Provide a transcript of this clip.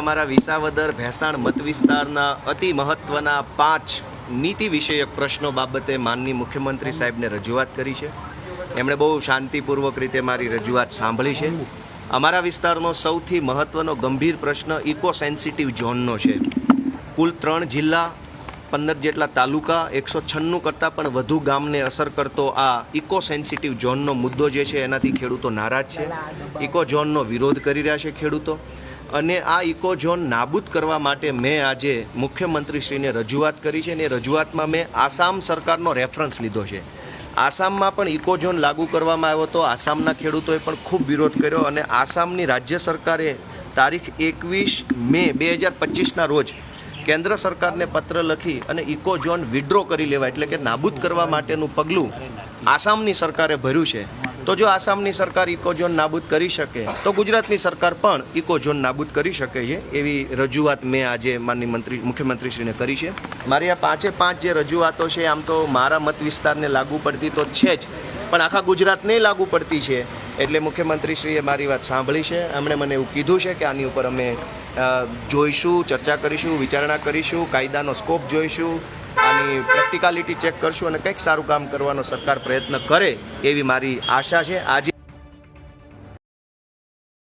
અમારા વિસાવદર ભેસાણ મત વિસ્તારના અતિ મહત્વના પાંચ નીતિ વિષયક પ્રશ્નો બાબતે માનની મુખ્યમંત્રી સાહેબને રજૂઆત કરી છે. એમણે બહુ શાંતિપૂર્વક રીતે મારી રજૂઆત સાંભળી છે. અમારા વિસ્તારનો સૌથી મહત્વનો ગંભીર પ્રશ્ન ઇકો સેન્સિટિવ ઝોનનો છે. કુલ ત્રણ જિલ્લા, પંદર જેટલા તાલુકા, એકસો છન્નું કરતાં પણ વધુ ગામને અસર કરતો આ ઇકો સેન્સિટિવ ઝોનનો મુદ્દો જે છે, એનાથી ખેડૂતો નારાજ છે. ઇકો ઝોનનો વિરોધ કરી રહ્યા છે ખેડૂતો. અને આ ઇકો ઝોન નાબૂદ કરવા માટે મેં આજે મુખ્યમંત્રીશ્રીને રજૂઆત કરી છે અને રજૂઆતમાં મેં આસામ સરકારનો રેફરન્સ લીધો છે. આસામમાં પણ ઇકો ઝોન લાગુ કરવામાં આવ્યો હતો. આસામના ખેડૂતોએ પણ ખૂબ વિરોધ કર્યો અને આસામની રાજ્ય સરકારે તારીખ એકવીસ મે બે હજાર પચીસના રોજ કેન્દ્ર સરકારને પત્ર લખી અને ઇકો ઝોન વિડ્રો કરી લેવા એટલે કે નાબૂદ કરવા માટેનું પગલું આસામની સરકારે ભર્યું છે. તો જો આસામની સરકાર ઇકોઝોન નાબૂદ કરી શકે, તો ગુજરાતની સરકાર પણ ઇકોઝોન નાબૂદ કરી શકે છે, એવી રજૂઆત મેં આજે માનની મંત્રી, મુખ્યમંત્રીશ્રીને કરી છે. મારી આ પાંચે પાંચ જે રજૂઆતો છે, આમ તો મારા મત વિસ્તારને લાગુ પડતી તો છે જ, પણ આખા ગુજરાતને લાગુ પડતી છે. એટલે મુખ્યમંત્રીશ્રીએ મારી વાત સાંભળી છે. એમણે મને એવું કીધું છે કે આની ઉપર અમે જોઈશું, ચર્ચા કરીશું, વિચારણા કરીશું, કાયદાનો સ્કોપ જોઈશું આની પ્રેક્ટિકાલિટી ચેક કરશું અને કંઈક સારું કામ કરવાનો સરકાર પ્રયત્ન કરે એવી મારી આશા છે. આજે